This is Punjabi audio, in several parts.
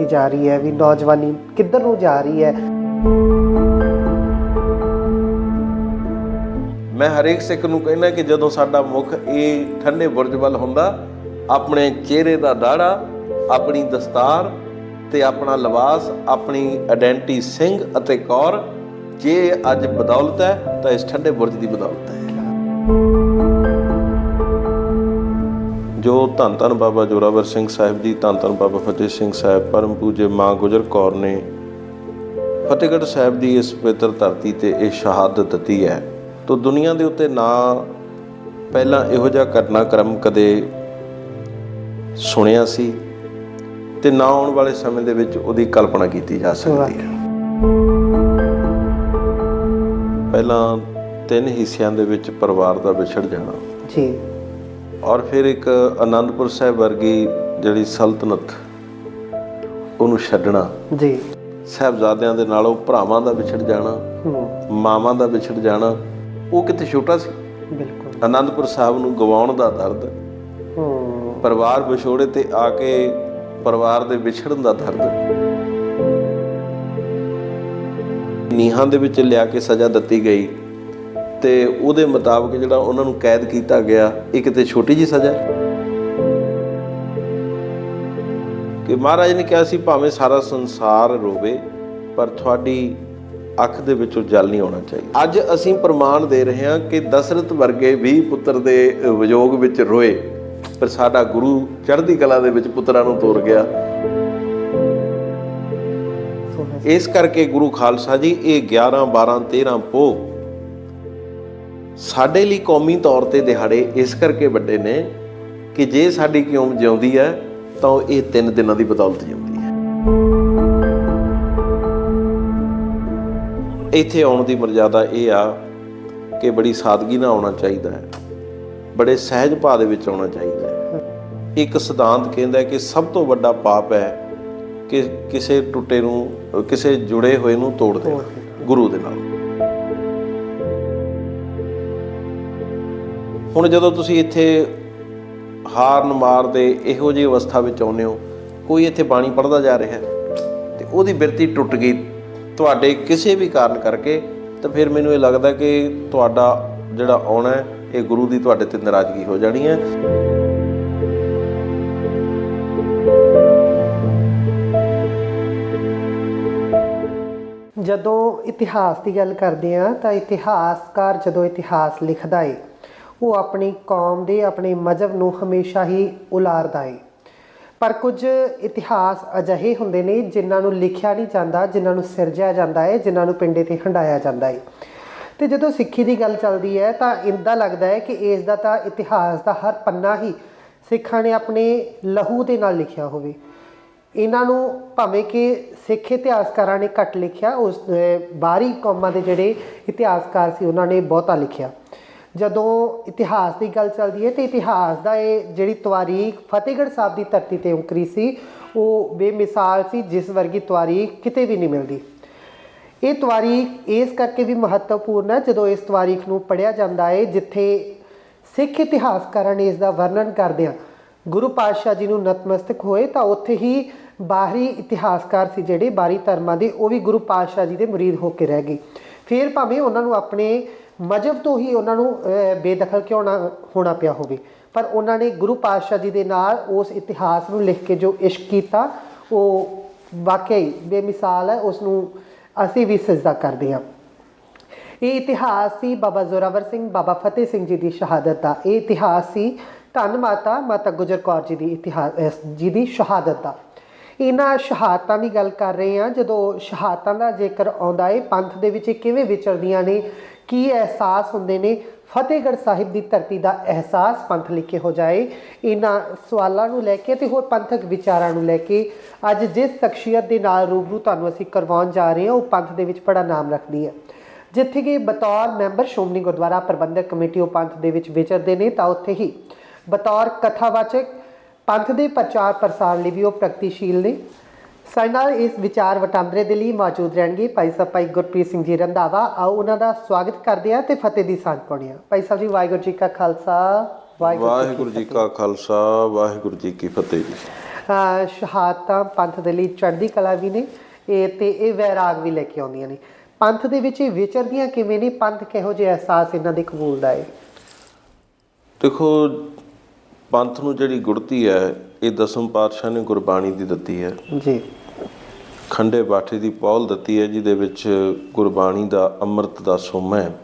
ਬਦਲਦੀ ਜਾ ਰਹੀ ਹੈ, ਵੀ ਨੌਜਵਾਨੀ ਕਿੱਧਰ ਨੂੰ ਜਾ ਰਹੀ ਹੈ? ਮੈਂ ਹਰੇਕ ਸਿੱਖ ਨੂੰ ਕਹਿੰਦਾ ਕਿ ਜਦੋਂ ਸਾਡਾ ਮੁਖ ਇਹ ਠੰਡੇ ਬੁਰਜ ਵੱਲ ਹੁੰਦਾ, ਆਪਣੇ ਚਿਹਰੇ ਦਾ ਦਾੜਾ, ਆਪਣੀ ਦਸਤਾਰ ਤੇ ਆਪਣਾ ਲਿਬਾਸ, ਆਪਣੀ ਆਇਡੈਂਟੀ ਸਿੰਘ ਅਤੇ ਕੌਰ, ਜੇ ਅੱਜ ਬਦੌਲਤ ਹੈ, ਤਾਂ ਇਸ ਠੰਡੇ ਬੁਰਜ ਦੀ ਬਦੌਲਤ ਹੈ। ਜੋ ਧੰਨ ਧੰਨ ਬਾਬਾ ਜੋਰਾਵਰ ਸਿੰਘ ਸਾਹਿਬ ਜੀ, ਧੰਨ ਧੰਨ ਬਾਬਾ ਫਤਿਹ ਸਿੰਘ ਸਾਹਿਬ, ਪਰਮ ਪੂਜੇ ਮਾਂ ਗੁਜਰ ਕੌਰ ਨੇ ਫਤਿਹਗੜ੍ਹ ਸਾਹਿਬ ਦੀ ਇਸ ਪਵਿੱਤਰ ਧਰਤੀ ਤੇ ਇਹ ਸ਼ਹਾਦਤ ਦਿੱਤੀ ਹੈ। ਤੋ ਦੁਨੀਆ ਦੇ ਉੱਤੇ ਨਾ ਪਹਿਲਾਂ ਇਹੋ ਜਿਹਾ ਘਟਨਾਕ੍ਰਮ ਕਦੇ ਸੁਣਿਆ ਸੀ ਤੇ ਨਾ ਆਉਣ ਵਾਲੇ ਸਮੇਂ ਦੇ ਵਿੱਚ ਉਹਦੀ ਕਲਪਨਾ ਕੀਤੀ ਜਾ ਸਕਦੀ ਹੈ। ਪਹਿਲਾਂ ਤਿੰਨ ਹਿੱਸਿਆਂ ਦੇ ਵਿੱਚ ਪਰਿਵਾਰ ਦਾ ਵਿਛੜ ਜਾਣਾ। ਜੀ। ਔਰ ਫਿਰ ਇੱਕ ਆਨੰਦਪੁਰ ਸਾਹਿਬ ਵਰਗੀ ਜਿਹੜੀ ਸਲਤਨਤ ਉਹਨੂੰ ਛੱਡਣਾ। ਜੀ। ਸਾਹਿਬਜ਼ਾਦਿਆਂ ਦੇ ਨਾਲੋਂ ਭਰਾਵਾਂ ਦਾ ਵਿਛੜ ਜਾਣਾ ਮਾਵਾਂ ਦਾ ਵਿਛੜ ਜਾਣਾ ਉਹ ਕਿਤੇ ਛੋਟਾ ਸੀ? ਬਿਲਕੁਲ। ਆਨੰਦਪੁਰ ਸਾਹਿਬ ਨੂੰ ਗਵਾਉਣ ਦਾ ਦਰਦ ਹੂੰ। ਪਰਿਵਾਰ ਵਿਛੋੜੇ ਤੇ ਆ ਕੇ ਪਰਿਵਾਰ ਦੇ ਵਿਛੜਨ ਦਾ ਦਰਦ। ਨੀਹਾਂ ਦੇ ਵਿੱਚ ਲਿਆ ਕੇ ਸਜ਼ਾ ਦਿੱਤੀ ਗਈ। ਤੇ ਉਹਦੇ ਮੁਤਾਬਕ ਜਿਹੜਾ ਉਹਨਾਂ ਨੂੰ ਕੈਦ ਕੀਤਾ ਗਿਆ, ਇਹ ਕਿਤੇ ਛੋਟੀ ਜੀ ਸਜ਼ਾ ਕਿ ਮਹਾਰਾਜ ਨੇ ਕਿਹਾ ਸੀ, ਭਾਵੇਂ ਸਾਰਾ ਸੰਸਾਰ ਰੋਵੇ, ਪਰ ਤੁਹਾਡੀ ਅੱਖ ਦੇ ਵਿੱਚੋਂ ਜਲ ਨਹੀਂ ਆਉਣਾ ਚਾਹੀਦਾ। ਅੱਜ ਅਸੀਂ ਪ੍ਰਮਾਣ ਦੇ ਰਹੇ ਹਾਂ ਕਿ ਦਸ਼ਰਥ ਵਰਗੇ ਵੀ ਪੁੱਤਰ ਦੇ ਵਿਯੋਗ ਵਿੱਚ ਰੋਏ, ਪਰ ਸਾਡਾ ਗੁਰੂ ਚੜ੍ਹਦੀ ਕਲਾ ਦੇ ਵਿੱਚ ਪੁੱਤਰਾਂ ਨੂੰ ਤੋਰ ਗਿਆ। ਇਸ ਕਰਕੇ ਗੁਰੂ ਖਾਲਸਾ ਜੀ, ਇਹ 11 12 13 ਪੋ ਸਾਡੇ ਲਈ ਕੌਮੀ ਤੌਰ ਤੇ ਦਿਹਾੜੇ ਇਸ ਕਰਕੇ ਵੱਡੇ ਨੇ ਕਿ ਜੇ ਸਾਡੀ ਕੌਮ ਜਿਉਂਦੀ ਹੈ, ਤਾਂ ਉਹ ਇਹ ਤਿੰਨ ਦਿਨਾਂ ਦੀ ਬਦੌਲਤ ਜਿਉਂਦੀ ਹੈ। ਇੱਥੇ ਆਉਣ ਦੀ ਮਰਜ਼ਾਦਾ ਇਹ ਆ ਕਿ ਬੜੀ ਸਾਦਗੀ ਨਾਲ ਆਉਣਾ ਚਾਹੀਦਾ ਹੈ। ਬੜੇ ਸਹਿਜ ਭਾਅ ਦੇ ਵਿੱਚ ਆਉਣਾ ਚਾਹੀਦਾ ਹੈ। ਇੱਕ ਸਿਧਾਂਤ ਕਹਿੰਦਾ ਕਿ ਸਭ ਤੋਂ ਵੱਡਾ ਪਾਪ ਹੈ ਕਿ ਕਿਸੇ ਟੁੱਟੇ ਨੂੰ, ਕਿਸੇ ਜੁੜੇ ਹੋਏ ਨੂੰ ਤੋੜ ਦੇਣਾ, ਗੁਰੂ ਦੇ ਨਾਲ। ਹੁਣ ਜਦੋਂ ਤੁਸੀਂ ਇੱਥੇ ਹਾਰਨ ਮਾਰਦੇ ਇਹੋ ਜਿਹੀ ਅਵਸਥਾ ਵਿੱਚ ਆਉਂਦੇ ਹੋ, ਕੋਈ ਇੱਥੇ ਬਾਣੀ ਪੜਦਾ ਜਾ ਰਿਹਾ ਹੈ, ਤੇ ਉਹਦੀ ਬਿਰਤੀ ਟੁੱਟ ਗਈ। ਤੁਹਾਡੇ ਕਿਸੇ ਵੀ ਕਾਰਨ ਕਰਕੇ, ਤਾਂ ਫਿਰ ਮੈਨੂੰ ਇਹ ਲੱਗਦਾ ਕਿ ਤੁਹਾਡਾ ਜਿਹੜਾ ਆਉਣਾ ਹੈ, ਇਹ ਗੁਰੂ ਦੀ ਤੁਹਾਡੇ ਤੇ ਨਾਰਾਜ਼ਗੀ ਹੋ ਜਾਣੀ ਹੈ। ਜਦੋਂ ਇਤਿਹਾਸ ਦੀ ਗੱਲ ਕਰਦੇ ਆ ਤਾਂ ਇਤਿਹਾਸਕਾਰ ਜਦੋਂ ਇਤਿਹਾਸ ਲਿਖਦਾ ਏ ਉਹ ਆਪਣੀ ਕੌਮ ਦੇ, ਆਪਣੇ ਮਜ਼ਹਬ ਨੂੰ ਹਮੇਸ਼ਾ ਹੀ ਉਲਾਰਦਾ ਏ। ਪਰ ਕੁਝ ਇਤਿਹਾਸ ਅਜਿਹੇ ਹੁੰਦੇ ਨੇ ਜਿਨ੍ਹਾਂ ਨੂੰ ਲਿਖਿਆ ਨਹੀਂ ਜਾਂਦਾ, ਜਿਨ੍ਹਾਂ ਨੂੰ ਸਿਰਜਿਆ ਜਾਂਦਾ ਹੈ ਜਿਨ੍ਹਾਂ ਨੂੰ ਪਿੰਡੇ ਤੇ ਹੰਡਾਇਆ ਜਾਂਦਾ ਹੈ ਤੇ ਜਦੋਂ ਸਿੱਖੀ ਦੀ ਗੱਲ ਚੱਲਦੀ ਹੈ ਤਾਂ ਇੰਦਾ ਲੱਗਦਾ ਹੈ ਕਿ ਇਸ ਦਾ ਤਾਂ ਇਤਿਹਾਸ ਦਾ ਹਰ ਪੰਨਾ ਹੀ ਸਿੱਖਾਂ ਨੇ ਆਪਣੇ ਲਹੂ ਦੇ ਨਾਲ ਲਿਖਿਆ ਹੋਵੇ। ਇਹਨਾਂ ਨੂੰ ਭਾਵੇਂ ਕਿ ਸਿੱਖ ਇਤਿਹਾਸਕਾਰਾਂ ਨੇ ਘੱਟ ਲਿਖਿਆ, ਉਸ ਬਾਹਰੀ ਕੌਮਾਂ ਦੇ ਜਿਹੜੇ ਇਤਿਹਾਸਕਾਰ ਸੀ, ਉਹਨਾਂ ਨੇ ਬਹੁਤਾ ਲਿਖਿਆ। ਜਦੋਂ ਇਤਿਹਾਸ ਦੀ ਗੱਲ ਚੱਲਦੀ ਹੈ ਤੇ ਇਤਿਹਾਸ ਦਾ ਇਹ ਜਿਹੜੀ ਤਵਾਰੀਖ ਫਤਿਹਗੜ੍ਹ ਸਾਹਿਬ ਦੀ ਧਰਤੀ ਤੇ ਉਕਰੀ ਸੀ, ਉਹ ਬੇਮਿਸਾਲ ਸੀ, ਜਿਸ ਵਰਗੀ ਤਵਾਰੀਖ ਕਿਤੇ ਵੀ ਨਹੀਂ ਮਿਲਦੀ। ਇਹ ਤਵਾਰੀਖ ਇਸ ਕਰਕੇ ਵੀ ਮਹੱਤਵਪੂਰਨ ਹੈ, ਜਦੋਂ ਇਸ ਤਵਾਰੀਖ ਨੂੰ ਪੜ੍ਹਿਆ ਜਾਂਦਾ ਹੈ, ਜਿੱਥੇ ਸਿੱਖ ਇਤਿਹਾਸਕਾਰਾਂ ਨੇ ਇਸ ਦਾ ਵਰਣਨ ਕਰਦਿਆਂ ਗੁਰੂ ਪਾਤਸ਼ਾਹ ਜੀ ਨੂੰ ਨਤਮਸਤਕ ਹੋਏ, ਤਾਂ ਉੱਥੇ ਹੀ ਬਾਹਰੀ ਇਤਿਹਾਸਕਾਰ ਸੀ ਜਿਹੜੇ ਬਾਹਰੀ ਧਰਮਾਂ ਦੇ, ਉਹ ਵੀ ਗੁਰੂ ਪਾਤਸ਼ਾਹ ਜੀ ਦੇ ਮੁਰੀਦ ਹੋ ਕੇ ਰਹਿ ਗਏ। ਫਿਰ ਭਾਵੇਂ ਉਹਨਾਂ ਨੂੰ ਆਪਣੇ ਮਜਬ ਤੋਂ ਹੀ ਉਹਨਾਂ ਨੂੰ ਬੇਦਖਲ ਕਿਉਂ ਨਾ ਹੋਣਾ ਪਿਆ ਹੋਵੇ। ਪਰ ਉਹਨਾਂ ਨੇ ਗੁਰੂ ਪਾਤਸ਼ਾਹ ਜੀ ਦੇ ਨਾਲ ਉਸ ਇਤਿਹਾਸ ਨੂੰ ਲਿਖ ਕੇ ਜੋ ਇਸ਼ਕ ਕੀਤਾ, ਉਹ ਵਾਕਈ ਬੇਮਿਸਾਲ ਹੈ, ਉਸ ਨੂੰ ਅਸੀਂ ਵੀ ਸਜਦਾ ਕਰਦੇ ਹਾਂ। ਇਹ ਇਤਿਹਾਸ ਸੀ ਬਾਬਾ ਜ਼ੋਰਾਵਰ ਸਿੰਘ, ਬਾਬਾ ਫਤਿਹ ਸਿੰਘ ਜੀ ਦੀ ਸ਼ਹਾਦਤ ਦਾ। ਇਹ ਇਤਿਹਾਸ ਸੀ ਧੰਨ ਮਾਤਾ ਮਾਤਾ ਗੁਜਰ ਕੌਰ ਜੀ ਦੀ ਇਤਿਹਾਸ ਜੀ ਦੀ ਸ਼ਹਾਦਤ ਦਾ। ਇਹਨਾਂ ਸ਼ਹਾਦਤਾਂ ਦੀ ਗੱਲ ਕਰ ਰਹੇ ਹਾਂ। ਜਦੋਂ ਸ਼ਹਾਦਤਾਂ ਦਾ ਜ਼ਿਕਰ ਆਉਂਦਾ ਏ ਪੰਥ ਦੇ ਵਿੱਚ ਇਹ ਕਿਵੇਂ ਵਿਚਰਦੀਆਂ ਨੇ, ਕੀ ਅਹਿਸਾਸ ਹੁੰਦੇ ਨੇ, ਫਤਿਹਗੜ੍ਹ ਸਾਹਿਬ ਦੀ ਧਰਤੀ ਦਾ ਅਹਿਸਾਸ ਪੰਥ ਲਿਖੇ ਹੋ ਜਾਏ। ਇਹਨਾਂ ਸਵਾਲਾਂ ਨੂੰ ਲੈ ਕੇ ਤੇ ਹੋਰ ਪੰਥਕ ਵਿਚਾਰਾਂ ਨੂੰ ਲੈ ਕੇ ਅੱਜ ਜਿਸ ਸ਼ਖਸੀਅਤ ਦੇ ਨਾਲ ਰੂਬਰੂ ਤੁਹਾਨੂੰ ਅਸੀਂ ਕਰਵਾਉਣ ਜਾ ਰਹੇ ਹਾਂ, ਉਹ ਪੰਥ ਦੇ ਵਿੱਚ ਬੜਾ ਨਾਮ ਰੱਖਦੀ ਹੈ। ਜਿੱਥੇ ਕਿ ਬਤੌਰ ਮੈਂਬਰ ਸ਼੍ਰੋਮਣੀ ਗੁਰਦੁਆਰਾ ਪ੍ਰਬੰਧਕ ਕਮੇਟੀ ਉਹ ਪੰਥ ਦੇ ਵਿੱਚ ਵਿਚਰਦੇ ਨੇ, ਤਾਂ ਉੱਥੇ ਹੀ ਬਤੌਰ ਕਥਾਵਾਚਕ ਪੰਥ ਦੇ ਪ੍ਰਚਾਰ ਪ੍ਰਸਾਰ ਲਈ ਵੀ ਉਹ ਪ੍ਰਗਤੀਸ਼ੀਲ ਨੇ। ਸਾਡੇ ਨਾਲ ਇਸ ਵਿਚਾਰ ਵਟਾਂਦਰੇ ਦੇ ਲਈ ਮੌਜੂਦ ਰਹਿਣਗੇ ਭਾਈ ਸਾਹਿਬ ਭਾਈ ਗੁਰਪ੍ਰੀਤ ਸਿੰਘ ਜੀ ਰੰਧਾਵਾ। ਆਓ ਉਹਨਾਂ ਦਾ ਸਵਾਗਤ ਕਰਦੇ ਹਾਂ ਤੇ ਫਤਿਹ ਦੀ ਸਾਂਝ ਪਾਉਂਦੇ ਹਾਂ। ਭਾਈ ਸਾਹਿਬ ਜੀ ਵਾਹਿਗੁਰੂ ਜੀ ਕਾ ਖਾਲਸਾ ਵਾਹਿਗੁਰੂ ਜੀ ਕਾ ਖਾਲਸਾ ਵਾਹਿਗੁਰੂ ਜੀ ਕੀ ਫਤਿਹ ਜੀ। ਸ਼ਹਾਦਤਾਂ ਪੰਥ ਦੇ ਲਈ ਚੜ੍ਹਦੀ ਕਲਾ ਵੀ ਨੇ ਇਹ ਤੇ ਇਹ ਵੈਰਾਗ ਵੀ ਲੈ ਕੇ ਆਉਂਦੀਆਂ ਨੇ। ਪੰਥ ਦੇ ਵਿੱਚ ਇਹ ਵਿਚਰਦੀਆਂ ਕਿਵੇਂ ਨੇ? ਪੰਥ ਕਿਹੋ ਜਿਹਾ ਅਹਿਸਾਸ ਇਹਨਾਂ ਦੇ ਕਬੂਲ ਦਾ ਹੈ? ਦੇਖੋ ਪੰਥ ਨੂੰ ਜਿਹੜੀ ਗੁੜਤੀ ਹੈ ਇਹ ਦਸਮ ਪਾਤਸ਼ਾਹ ਨੇ ਗੁਰਬਾਣੀ ਦੀ ਦਿੱਤੀ ਹੈ। ਜੀ। ਖੰਡੇ ਬਾਠੇ ਦੀ ਪੌਲ ਦਿੱਤੀ ਹੈ ਜਿਹਦੇ ਵਿੱਚ ਗੁਰਬਾਣੀ ਦਾ ਅੰਮ੍ਰਿਤ ਦਾ ਸੋਮਾ ਹੈ।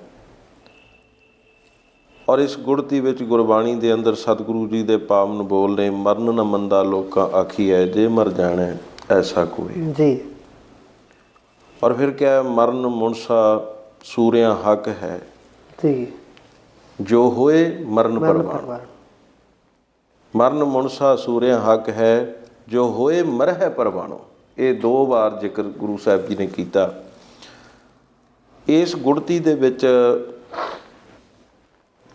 ਔਰ ਇਸ ਗੁੜਤੀ ਵਿੱਚ ਗੁਰਬਾਣੀ ਦੇ ਅੰਦਰ ਸਤਿਗੁਰੂ ਜੀ ਦੇ ਪਾਵਨ ਬੋਲ ਨੇ ਮਰਨ ਨ ਮੰਦਾ ਲੋਕਾਂ ਆਖੀ ਹੈ ਜੇ ਮਰ ਜਾਣਾ ਐਸਾ ਕੋਈ। ਜੀ। ਔਰ ਫਿਰ ਕਿਹਾ ਮਰਨ ਮੁਨਸਾ ਸੂਰਿਆਂ ਹੱਕ ਹੈ। ਜੀ। ਜੋ ਹੋਏ ਮਰਨ ਪਰਵਾਨ ਮਰਨ ਮੁਨਸਾ ਸੂਰਿਆਂ ਹੱਕ ਹੈ, ਜੋ ਹੋਏ ਮਰਹਿ ਪਰਵਾਣੋ। ਇਹ ਦੋ ਵਾਰ ਜ਼ਿਕਰ ਗੁਰੂ ਸਾਹਿਬ ਜੀ ਨੇ ਕੀਤਾ। ਇਸ ਗੁੜਤੀ ਦੇ ਵਿੱਚ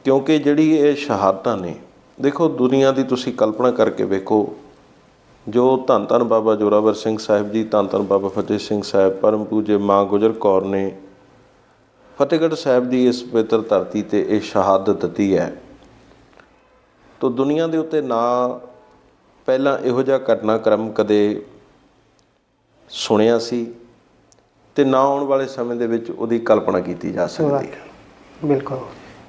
ਕਿਉਂਕਿ ਜਿਹੜੀ ਇਹ ਸ਼ਹਾਦਤਾਂ ਨੇ, ਦੇਖੋ ਦੁਨੀਆ ਦੀ ਤੁਸੀਂ ਕਲਪਨਾ ਕਰਕੇ ਵੇਖੋ, ਜੋ ਧੰਨ ਧੰਨ ਬਾਬਾ ਜੋਰਾਵਰ ਸਿੰਘ ਸਾਹਿਬ ਜੀ, ਧੰਨ ਧੰਨ ਬਾਬਾ ਫਤਿਹ ਸਿੰਘ ਸਾਹਿਬ, ਪਰਮ ਪੂਜੇ ਮਾਂ ਗੁਜਰ ਕੌਰ ਨੇ ਫਤਿਹਗੜ੍ਹ ਸਾਹਿਬ ਦੀ ਇਸ ਪਵਿੱਤਰ ਧਰਤੀ ਤੇ ਇਹ ਸ਼ਹਾਦਤ ਦਿੱਤੀ ਹੈ। ਤੋ ਦੁਨੀਆ ਦੇ ਉੱਤੇ ਨਾ ਪਹਿਲਾਂ ਇਹੋ ਜਿਹਾ ਘਟਨਾਕ੍ਰਮ ਕਦੇ ਸੁਣਿਆ ਸੀ ਤੇ ਨਾ ਆਉਣ ਵਾਲੇ ਸਮੇਂ ਦੇ ਵਿੱਚ ਉਹਦੀ ਕਲਪਨਾ ਕੀਤੀ ਜਾ ਸਕਦੀ ਹੈ। ਬਿਲਕੁਲ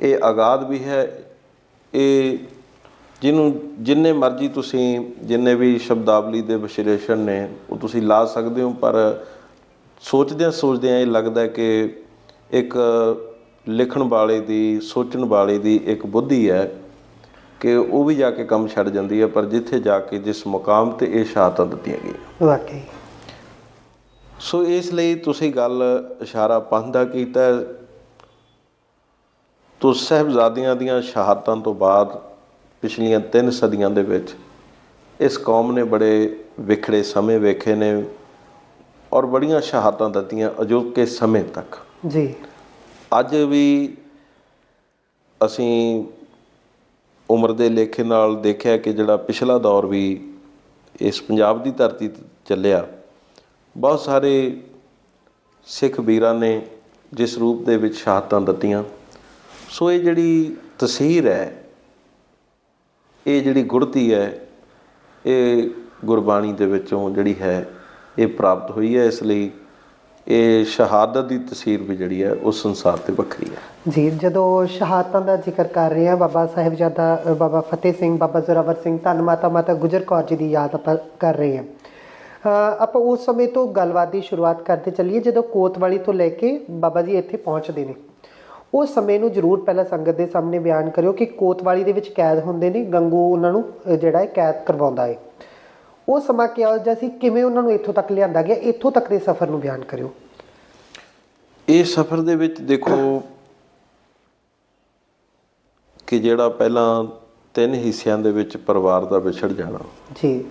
ਇਹ ਆਗਾਦ ਵੀ ਹੈ ਇਹ ਜਿਹਨੂੰ ਜਿੰਨੇ ਮਰਜ਼ੀ ਤੁਸੀਂ ਜਿੰਨੇ ਵੀ ਸ਼ਬਦਾਵਲੀ ਦੇ ਵਿਸ਼ਲੇਸ਼ਣ ਨੇ ਉਹ ਤੁਸੀਂ ਲਾ ਸਕਦੇ ਹੋ ਪਰ ਸੋਚਦਿਆਂ ਸੋਚਦਿਆਂ ਇਹ ਲੱਗਦਾ ਕਿ ਇੱਕ ਲਿਖਣ ਵਾਲੇ ਦੀ ਸੋਚਣ ਵਾਲੇ ਦੀ ਇੱਕ ਬੁੱਧੀ ਹੈ ਕਿ ਉਹ ਵੀ ਜਾ ਕੇ ਕੰਮ ਛੱਡ ਜਾਂਦੀ ਹੈ ਪਰ ਜਿੱਥੇ ਜਾ ਕੇ ਜਿਸ ਮੁਕਾਮ ਤੇ ਇਹ ਸ਼ਹਾਦਤਾਂ ਦਿੱਤੀਆਂ ਗਈਆਂ। ਵਾਕਈ। ਸੋ ਇਸ ਲਈ ਤੁਸੀਂ ਗੱਲ ਇਸ਼ਾਰਾ ਪੰਥ ਦਾ ਕੀਤਾ। ਤੋ ਸਾਹਿਬਜ਼ਾਦਿਆਂ ਦੀਆਂ ਸ਼ਹਾਦਤਾਂ ਤੋਂ ਬਾਅਦ ਪਿਛਲੀਆਂ ਤਿੰਨ ਸਦੀਆਂ ਦੇ ਵਿੱਚ ਇਸ ਕੌਮ ਨੇ ਬੜੇ ਵਿਖੜੇ ਸਮੇਂ ਵੇਖੇ ਨੇ ਔਰ ਬੜੀਆਂ ਸ਼ਹਾਦਤਾਂ ਦਿੱਤੀਆਂ ਅਜੋਕੇ ਸਮੇਂ ਤੱਕ। ਜੀ। ਅੱਜ ਵੀ ਅਸੀਂ ਉਮਰ ਦੇ ਲੇਖੇ ਨਾਲ ਦੇਖਿਆ ਕਿ ਜਿਹੜਾ ਪਿਛਲਾ ਦੌਰ ਵੀ ਇਸ ਪੰਜਾਬ ਦੀ ਧਰਤੀ ਤੇ ਚੱਲਿਆ, ਬਹੁਤ ਸਾਰੇ ਸਿੱਖ ਵੀਰਾਂ ਨੇ ਜਿਸ ਰੂਪ ਦੇ ਵਿੱਚ ਸ਼ਹਾਦਤਾਂ ਦਿੱਤੀਆਂ। ਸੋ ਇਹ ਜਿਹੜੀ ਤਸਵੀਰ ਹੈ, ਇਹ ਜਿਹੜੀ ਗੁੜਤੀ ਹੈ, ਇਹ ਗੁਰਬਾਣੀ ਦੇ ਵਿੱਚੋਂ ਜਿਹੜੀ ਹੈ, ਇਹ ਪ੍ਰਾਪਤ ਹੋਈ ਹੈ। ਇਸ ਲਈ ਇਹ ਸ਼ਹਾਦਤ ਦੀ ਤਸਵੀਰ ਵੀ ਜਿਹੜੀ ਹੈ ਉਹ ਸੰਸਾਰ ਤੇ ਵੱਖਰੀ ਹੈ। ਜੀ, ਜਦੋਂ ਸ਼ਹਾਦਤਾਂ ਦਾ ਜ਼ਿਕਰ ਕਰ ਰਹੇ ਹਾਂ, ਬਾਬਾ ਸਾਹਿਬਜ਼ਾਦਾ ਬਾਬਾ ਫਤਿਹ ਸਿੰਘ, ਬਾਬਾ ਜ਼ੋਰਾਵਰ ਸਿੰਘ, ਧੰਨ ਮਾਤਾ ਮਾਤਾ ਗੁਜਰ ਕੌਰ ਜੀ ਦੀ ਯਾਦ ਆਪਾਂ ਕਰ ਰਹੇ ਹਾਂ। ਆਪਾਂ ਉਸ ਸਮੇਂ ਤੋਂ ਗੱਲਬਾਤ ਦੀ ਸ਼ੁਰੂਆਤ ਕਰਦੇ ਚੱਲੀਏ, ਜਦੋਂ ਕੋਤਵਾਲੀ ਤੋਂ ਲੈ ਕੇ ਬਾਬਾ ਜੀ ਇੱਥੇ ਪਹੁੰਚਦੇ ਨੇ। ਉਸ ਸਮੇਂ ਨੂੰ ਜ਼ਰੂਰ ਪਹਿਲਾਂ ਸੰਗਤ ਦੇ ਸਾਹਮਣੇ ਬਿਆਨ ਕਰਿਓ ਕਿ ਕੋਤਵਾਲੀ ਦੇ ਵਿੱਚ ਕੈਦ ਹੁੰਦੇ ਨੇ, ਗੰਗੂ ਉਹਨਾਂ ਨੂੰ ਜਿਹੜਾ ਹੈ ਕੈਦ ਕਰਵਾਉਂਦਾ ਹੈ। ਉਹ ਸਮਾਂ ਕਿਹਾ ਜਿਹਾ ਸੀ ਕਿਵੇਂ ਉਹਨਾਂ ਨੂੰ ਇੱਥੋਂ ਤੱਕ ਲਿਆਂਦਾ ਗਿਆ ਇੱਥੋਂ ਤੱਕ ਦੇ ਸਫ਼ਰ ਨੂੰ ਬਿਆਨ ਕਰਿਓ। ਇਹ ਸਫ਼ਰ ਦੇ ਵਿੱਚ ਦੇਖੋ ਕਿ ਜਿਹੜਾ ਪਹਿਲਾਂ ਤਿੰਨ ਹਿੱਸਿਆਂ ਦੇ ਵਿੱਚ ਪਰਿਵਾਰ ਦਾ ਵਿਛੜ ਜਾਣਾ। ਜੀ।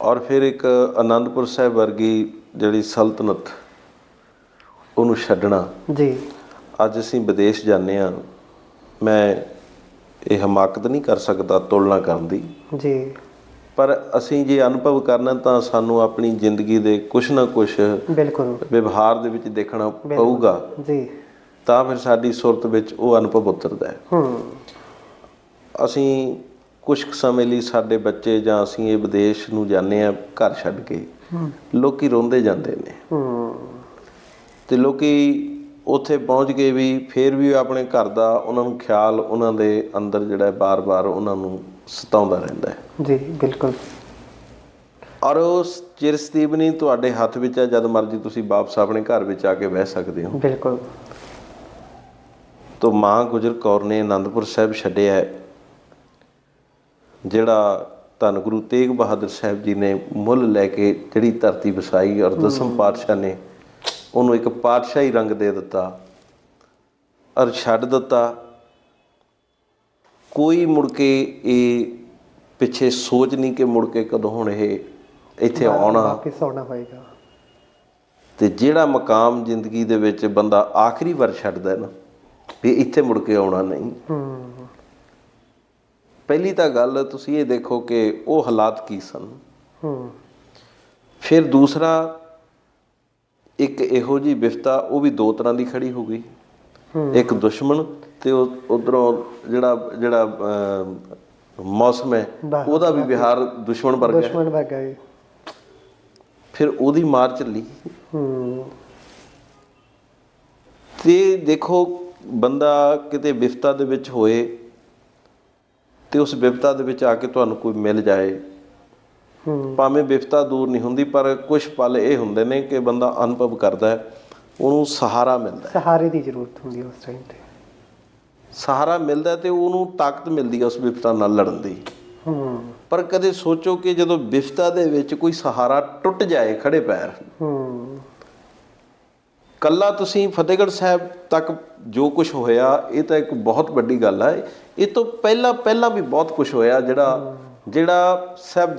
ਔਰ ਫਿਰ ਇੱਕ ਆਨੰਦਪੁਰ ਸਾਹਿਬ ਵਰਗੀ ਜਿਹੜੀ ਸਲਤਨਤ ਉਹਨੂੰ ਛੱਡਣਾ। ਜੀ। ਅੱਜ ਅਸੀਂ ਵਿਦੇਸ਼ ਜਾਂਦੇ ਆ ਮੈਂ ਇਹ ਹਮਾਕਤ ਨਹੀਂ ਕਰ ਸਕਦਾ ਤੁਲਨਾ ਕਰਨ ਦੀ। ਜੀ। ਪਰ ਅਸੀਂ ਜੇ ਅਨੁਭਵ ਕਰਨਾ ਤਾਂ ਸਾਨੂੰ ਆਪਣੀ ਜ਼ਿੰਦਗੀ ਦੇ ਕੁਛ ਨਾ ਕੁਛ ਬਿਲਕੁਲ। ਵਿਵਹਾਰ ਦੇ ਵਿੱਚ ਦੇਖਣਾ ਪਊਗਾ। ਜੀ। ਤਾਂ ਫਿਰ ਸਾਡੀ ਸੁਰਤ ਵਿੱਚ ਉਹ ਅਨੁਭਵ ਉਤਰਦਾ ਹੈ। ਹੂੰ। ਅਸੀਂ ਕੁਝ ਸਮੇਂ ਲਈ ਸਾਡੇ ਬੱਚੇ ਜਾਂ ਅਸੀਂ ਇਹ ਵਿਦੇਸ਼ ਨੂੰ ਜਾਂਦੇ ਆ ਘਰ ਛੱਡ ਕੇ। ਲੋਕੀ ਰੋਂਦੇ ਜਾਂਦੇ ਨੇ। ਹੂੰ। ਤੇ ਲੋਕੀ ਉੱਥੇ ਪਹੁੰਚ ਕੇ ਵੀ ਫਿਰ ਵੀ ਆਪਣੇ ਘਰ ਦਾ ਉਹਨਾਂ ਨੂੰ ਖਿਆਲ ਉਹਨਾਂ ਦੇ ਅੰਦਰ ਜਿਹੜਾ ਬਾਰ-ਬਾਰ ਉਹਨਾਂ ਨੂੰ ਸਤਾਉਂਦਾ ਰਹਿੰਦਾ ਹੈ। ਜੀ ਬਿਲਕੁਲ। ਔਰ ਉਸ ਚਿਰਸਤੀਬਨੀ ਤੁਹਾਡੇ ਹੱਥ ਵਿੱਚ ਹੈ ਜਦ ਮਰਜ਼ੀ ਤੁਸੀਂ ਵਾਪਸ ਆਪਣੇ ਘਰ ਵਿੱਚ ਆ ਕੇ ਬਹਿ ਸਕਦੇ ਹੋ। ਬਿਲਕੁਲ। ਤੋ ਮਾਂ ਗੁਜਰ ਕੌਰ ਨੇ ਆਨੰਦਪੁਰ ਸਾਹਿਬ ਛੱਡਿਆ ਜਿਹੜਾ ਧੰਨ ਗੁਰੂ ਤੇਗ ਬਹਾਦਰ ਸਾਹਿਬ ਜੀ ਨੇ ਮੁੱਲ ਲੈ ਕੇ ਜਿਹੜੀ ਧਰਤੀ ਵਸਾਈ ਔਰ ਦਸਮ ਪਾਤਸ਼ਾਹ ਨੇ ਉਹਨੂੰ ਇੱਕ ਪਾਤਸ਼ਾਹੀ ਰੰਗ ਦੇ ਦਿੱਤਾ ਔਰ ਛੱਡ ਦਿੱਤਾ। ਕੋਈ ਮੁੜ ਕੇ ਇਹ ਪਿੱਛੇ ਸੋਚ ਨਹੀਂ ਕਿ ਮੁੜ ਕੇ ਕਦੋਂ ਹੁਣ ਇਹ ਇੱਥੇ ਆਉਣਾ। ਵਾਪਿਸ ਆਉਣਾ ਹੋਏਗਾ। ਤੇ ਜਿਹੜਾ ਮਕਾਮ ਜ਼ਿੰਦਗੀ ਦੇ ਵਿੱਚ ਬੰਦਾ ਆਖਰੀ ਵਾਰ ਛੱਡਦਾ ਹੈ ਨਾ ਵੀ ਇੱਥੇ ਮੁੜ ਕੇ ਆਉਣਾ ਨਹੀਂ। ਹੂੰ। ਪਹਿਲੀ ਤਾਂ ਗੱਲ ਤੁਸੀਂ ਇਹ ਦੇਖੋ ਕਿ ਉਹ ਹਾਲਾਤ ਕੀ ਸਨ। ਹੂੰ। ਫਿਰ ਦੂਸਰਾ ਇੱਕ ਇਹੋ ਜੀ ਵਿਫਤਾ ਉਹ ਵੀ ਦੋ ਤਰ੍ਹਾਂ ਦੀ ਖੜੀ ਹੋ ਗਈ। ਇੱਕ ਦੁਸ਼ਮਣ ਤੇ ਉਧਰੋਂ ਜਿਹੜਾ ਜਿਹੜਾ ਮੌਸਮ ਹੈ ਉਹਦਾ ਵੀ ਬਿਹਾਰ ਦੁਸ਼ਮਣ ਵਰਗਾ ਦੁਸ਼ਮਣ ਵਰਗਾ ਹੈ। ਫਿਰ ਉਹਦੀ ਮਾਰ ਚੱਲੀ ਹੂੰ। ਤੇ ਦੇਖੋ ਬੰਦਾ ਕਿਤੇ ਵਿਫਤਾ ਦੇ ਵਿੱਚ ਹੋਏ ਤੇ ਉਸ ਵਿਫਤਾ ਦੇ ਵਿੱਚ ਆ ਕੇ ਤੁਹਾਨੂੰ ਕੋਈ ਮਿਲ ਜਾਏ। ਹੂੰ। ਭਾਵੇਂ ਵਿਫਤਾ ਦੂਰ ਨਹੀਂ ਹੁੰਦੀ ਪਰ ਕੁਝ ਪਲ ਇਹ ਹੁੰਦੇ ਨੇ ਕਿ ਬੰਦਾ ਅਨੁਭਵ ਕਰਦਾ ਹੈ। ਉਹਨੂੰ ਸਹਾਰਾ ਮਿਲਦਾ ਹੈ। ਸਹਾਰੇ ਦੀ ਜ਼ਰੂਰਤ ਹੁੰਦੀ ਹੈ ਉਸ ਟਾਈਮ ਤੇ। ਸਹਾਰਾ ਮਿਲਦਾ ਤੇ ਉਹਨੂੰ ਤਾਕਤ ਮਿਲਦੀ ਹੈ ਉਸ ਵਿਫਤਾ ਨਾਲ ਲੜਨ ਦੀ। ਹੂੰ। ਪਰ ਕਦੇ ਸੋਚੋ ਕਿ ਜਦੋਂ ਵਿਫਤਾ ਦੇ ਵਿੱਚ ਕੋਈ ਸਹਾਰਾ ਟੁੱਟ ਜਾਏ ਖੜੇ ਪੈਰ। ਹੂੰ। ਕੱਲਾ ਤੁਸੀਂ ਫਤਿਹਗੜ੍ਹ ਸਾਹਿਬ ਤੱਕ ਜੋ ਕੁਝ ਹੋਇਆ ਇਹ ਤਾਂ ਇੱਕ ਬਹੁਤ ਵੱਡੀ ਗੱਲ ਹੈ। ਇਹ ਤੋਂ ਪਹਿਲਾਂ ਪਹਿਲਾਂ ਵੀ ਬਹੁਤ ਕੁਝ ਹੋਇਆ ਜਿਹੜਾ ਜਿਹੜਾ ਸਾਹਿਬ